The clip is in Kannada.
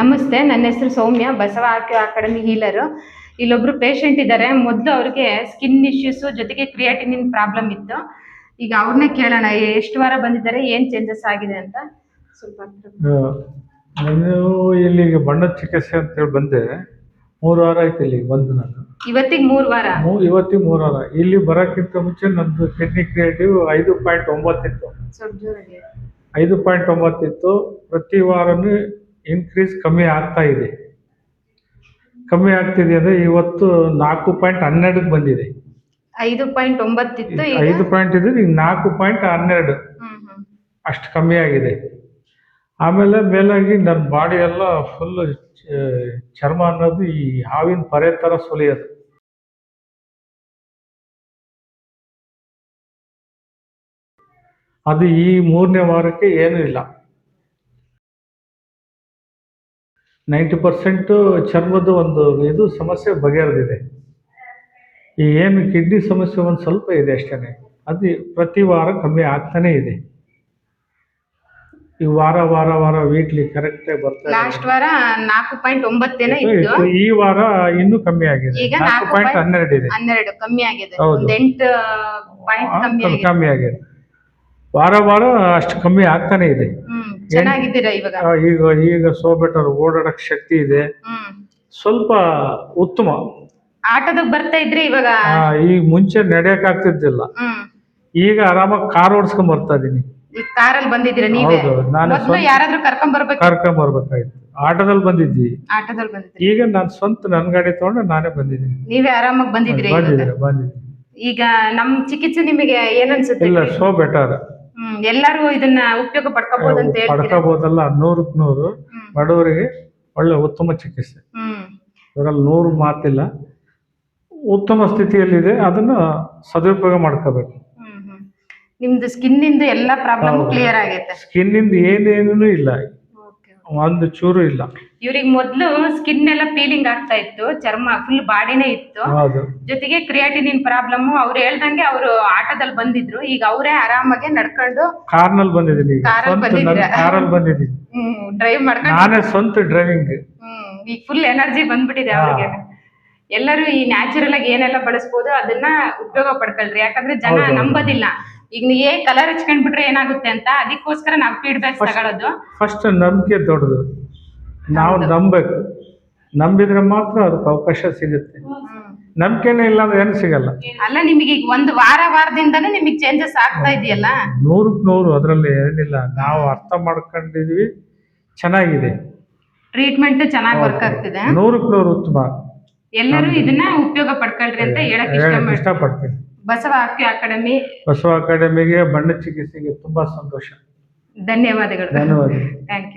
ನಮಸ್ತೆ ನನ್ನ ಹೆಸರು Soumya Basava acu academy healer. ಇಲ್ಲೊಬ್ರು ಪೇಷಂಟ್ ಇದ್ದಾರೆ. ಮೊದಲು ಅವ್ರಿಗೆ ಸ್ಕಿನ್ ಇಶ್ಯೂಸ್ ಜೊತೆಗೆ ಕ್ರಿಯಾಟಿನಿನ್ ಪ್ರಾಬ್ಲಮ್ ಇತ್ತು. ಈಗ ಅವ್ರನ್ನ ಕೇಳೋಣ ಎಷ್ಟು ವಾರ ಬಂದಿದ್ದಾರೆ ಏನ್ ಚೇಂಜಸ್ ಆಗಿದೆ ಅಂತ. ಸ್ವಲ್ಪ ನಾನು ಇಲ್ಲಿಗೆ ಬಣ್ಣದ ಚಿಕಿತ್ಸೆ ಅಂತೇಳಿ ಬಂದೆ. ಮೂರು ವಾರ ಆಯ್ತು ಇಲ್ಲಿ ಬಂದು ನಾನು. ಇವತ್ತಿಗೆ ಮೂರು ವಾರ? ಇವತ್ತಿಗೆ ಮೂರು ವಾರ. ಇಲ್ಲಿ ಬರೋಕ್ಕಿಂತ ಮುಂಚೆ ನಂದು ಕಿಡ್ನಿ ಕ್ರಿಯೇಟಿವ್ ಐದು ಪಾಯಿಂಟ್ ಒಂಬತ್ತಿತ್ತು. ಐದು ಪಾಯಿಂಟ್ ಒಂಬತ್ತಿತ್ತು ಪ್ರತಿ ವಾರನೂ ಇನ್ಕ್ರೀಸ್ ಕಮ್ಮಿ ಆಗ್ತಾ ಇದೆ. ಕಮ್ಮಿ ಆಗ್ತಿದೆ ಅಂದರೆ ಇವತ್ತು ನಾಲ್ಕು ಪಾಯಿಂಟ್ ಹನ್ನೆರಡಕ್ಕೆ ಬಂದಿದೆ. ಐದು ಪಾಯಿಂಟ್ ಒಂಬತ್ತಿತ್ತು ಐದು ಪಾಯಿಂಟ್ ಇದ್ರೆ ಈಗ ನಾಲ್ಕು ಪಾಯಿಂಟ್ ಹನ್ನೆರಡು. ಅಷ್ಟು ಕಮ್ಮಿ ಆಗಿದೆ. ಆಮೇಲೆ ಮೇಲಾಗಿ ನನ್ನ ಬಾಡಿ ಎಲ್ಲ ಫುಲ್ ಚರ್ಮ ಅನ್ನೋದು ಈ ಹಾವಿನ ಪರೆ ಥರ ಸುಲಿಯೋದು. ಅದು ಈ ಮೂರನೇ ವಾರಕ್ಕೆ ಏನೂ ಇಲ್ಲ. ನೈಂಟಿ ಪರ್ಸೆಂಟು ಚರ್ಮದ ಒಂದು ಇದು ಸಮಸ್ಯೆ ಬಗೆಹರಿದಿದೆ. ಈ ಏನು ಕಿಡ್ನಿ ಸಮಸ್ಯೆ ಒಂದು ಸ್ವಲ್ಪ ಇದೆ ಅಷ್ಟೇ ಅದು ಪ್ರತಿ ವಾರ ಕಮ್ಮಿ ಆಗ್ತಾನೇ ಇದೆ. ಈ ವಾರ ವಾರ ವಾರ ವೀಕ್ಲಿ ಕರೆಕ್ಟ್ ಬರ್ತಾ. ಲಾಸ್ಟ್ ವಾರ ನಾಲ್ಕು ಪಾಯಿಂಟ್ ಒಂಬತ್ತೇನೋ ಇತ್ತು. ಇತ್ತು. ಈ ವಾರ ಇನ್ನೂ ಕಮ್ಮಿ ಆಗಿದೆ. ಈಗ ನಾಲ್ಕು ಪಾಯಿಂಟ್ ಹನ್ನೆರಡು ಇದೆ. ಹನ್ನೆರಡು ಕಮ್ಮಿ ಆಗಿದೆ. ಎಂಟು ಪಾಯಿಂಟ್ ಕಮ್ಮಿ ಆಗಿದೆ. ವಾರ ವಾರ ಅಷ್ಟು ಕಮ್ಮಿ ಆಗ್ತಾನೆ ಇದೆ. ಚೆನ್ನಾಗಿದ್ದೀರಾ ಇವಾಗ? ಈಗ ಈಗ ಸೋ ಬೆಟರ್ ಓಡಾಡಕ್ ಶಕ್ತಿ ಇದೆ. ಸ್ವಲ್ಪ ಉತ್ತಮ. ಆಟೋದಾಗ ಬರ್ತಾ ಇದ್ರಿ ಇವಾಗ? ಈಗ ಮುಂಚೆ ನಡೆಯಕ್ ಆಗ್ತಿದ್ದಿಲ್ಲ. ಈಗ ಆರಾಮಾಗಿ ಕಾರ್ ಓಡಿಸ್ಕೊಂಡ್ ಬರ್ತಾ ಇದೀನಿ. ಕಾರಲ್ಲಿ ಬಂದಿದ್ದೀರಾ ನೀವೇ? ಮೊದ್ಲು ಯಾರಾದ್ರೂ ಕರ್ಕೊಂಡ್ ಬರ್ಬೇಕು? ಕರ್ಕೊಂಡ್ ಬರ್ಬೇಕಾಯ್ತು. ಆಟೋದಲ್ಲಿ ಬಂದಿದ್ವಿ ಆಟೋದಲ್ಲಿ ಬಂದಿದ್ರಿ ಈಗ ನಾನು ಸ್ವಂತ ನನ್ನ ಗಾಡಿ ತಗೊಂಡು ನಾನೇ ಬಂದಿದ್ದೀನಿ. ನೀವೇ ಆರಾಮಾಗಿ ಬಂದಿದ್ರಿ. ಬಂದಿದ್ದೀನಿ ಈಗ ನಮ್ ಚಿಕಿತ್ಸೆ ನಿಮಗೆ ಏನನ್ಸುತ್ತೆ ಅನ್ಸುತ್ತೆ? ಇಲ್ಲ ಸೋ ಬೆಟರ್ ಎಲ್ಲರೂ ಇದನ್ನ ಉಪಯೋಗ ಪಡ್ಕೋಬಹುದು ಅಂತ ಹೇಳ್ತೀರಾ? ಪಡ್ಕೋಬೋದಲ್ಲ ನೂರಕ್ಕೆ ನೂರು. ಬಡವರಿಗೆ ಒಳ್ಳೆ ಉತ್ತಮ ಚಿಕಿತ್ಸೆ. ಹ್ಮ್. ಇದರಲ್ಲಿ ನೂರು ಮಾತಿಲ್ಲ. ಉತ್ತಮ ಸ್ಥಿತಿಯಲ್ಲಿದೆ ಅದನ್ನ ಸದುಪಯೋಗ ಮಾಡ್ಕೋಬೇಕು. ಹ್ಮ್ ಹ್ಮ್. ನಿಮ್ದು ಸ್ಕಿನ್ ಇಂದ ಎಲ್ಲ ಪ್ರಾಬ್ಲಮ್. ಕ್ಲಿಯರ್ ಆಗೈತೆ. ಸ್ಕಿನ್ ಇಂದ ಏನೇನು ಇಲ್ಲ. ಒಂದು ಚೂರು ಇಲ್ಲ. ಇವ್ರಿಗೆ ಮೊದ್ಲು ಸ್ಕಿನ್ ಎಲ್ಲ ಪೀಲಿಂಗ್ ಆಗ್ತಾ ಇತ್ತು ಚರ್ಮ ಫುಲ್ ಬಾಡಿನೇ ಇತ್ತು. ಹೌದು. ಜೊತೆಗೆ ಕ್ರಿಯಾಟಿನಿನ್ ಪ್ರಾಬ್ಲಮ್ ಅವ್ರು ಹೇಳ್ದಂಗೆ ಅವರು ಆಟೋದಲ್ಲಿ ಬಂದಿದ್ರು. ಈಗ ಅವರೇ ಆರಾಮಾಗಿ ನಡ್ಕೊಂಡು ಕಾರ್ನಲ್ಲಿ ಬಂದಿದ್ದೀನಿ ಕಾರಲ್ಲಿ ಬಂದಿದ್ದೀರಾ? ಬಂದಿದ್ದೀನಿ. ಡ್ರೈವ್ ಮಾಡ್ಕೊಂಡು ನಾನೇ ಸ್ವಂತ ಡ್ರೈವಿಂಗ್ ಹ್ಮ್ ಈಗ ಫುಲ್ ಎನರ್ಜಿ ಬಂದ್ಬಿಟ್ಟಿದೆ ಅವ್ರಿಗೆ. ಎಲ್ಲರೂ ಈ ನ್ಯಾಚುರಲ್ ಆಗಿ ಏನೆಲ್ಲ ಬಳಸ್ಬೋದು ಅದನ್ನ ಉಪಯೋಗ ಪಡ್ಕೊಳ್ರಿ. ಯಾಕಂದ್ರೆ ಜನ. ನಂಬೋದಿಲ್ಲ. ಈಗ ನೀ ಏ ಕಲರ್ ಹಚ್ಕೊಂಡ್ಬಿಟ್ರೆ ಏನಾಗುತ್ತೆ ಅಂತ ಅದಕ್ಕೋಸ್ಕರ ನಾವು ಫೀಡ್ಬ್ಯಾಕ್ ತಗೊಳ್ಳೋದು ಫಸ್ಟ್ ನಂಬಿಕೆ ದೊಡ್ಡದು. ನಾವು ನಂಬಬೇಕು. ನಂಬಿದ್ರೆ ಮಾತ್ರ ಅದಕ್ಕೆ ಅವಕಾಶ ಸಿಗುತ್ತೆ. ನಂಬಿಕೆನೇ ಇಲ್ಲ ಅಂದ್ರೆ ಏನು ಸಿಗಲ್ಲ. ಅಲ್ಲ ನಿಮಗೆ ಈಗ ಒಂದು ವಾರ ವಾರದಿಂದನೂ ನಿಮಗೆ ಚೇಂಜಸ್ ಆಗ್ತಾ ಇದೆಯಲ್ಲ? ನೂರಕ್ಕೆ ನೂರು ಅದರಲ್ಲಿ ಏನಿಲ್ಲ. ನಾವು ಅರ್ಥ ಮಾಡ್ಕೊಂಡಿದ್ವಿ. ಚೆನ್ನಾಗಿದೆ. ಟ್ರೀಟ್ಮೆಂಟ್ ಚೆನ್ನಾಗಿ ವರ್ಕ್ ಆಗ್ತಿದೆ. ನೂರಕ್ಕೆ ನೂರು ಉತ್ತಮ. ಎಲ್ಲರೂ ಇದನ್ನ ಉಪಯೋಗ ಪಡ್ಕೊಳ್ರಿ ಅಂತ ಹೇಳಕ್ ಇಷ್ಟಪಡ್ತೀನಿ. ಬಸವ ಆಕ್ಯು ಅಕಾಡೆಮಿ ಬಸವ ಅಕಾಡೆಮಿಗೆ ಬಣ್ಣ ಚಿಕಿತ್ಸೆಗೆ ತುಂಬಾ ಸಂತೋಷ ಧನ್ಯವಾದಗಳು ಧನ್ಯವಾದ ಥ್ಯಾಂಕ್ ಯು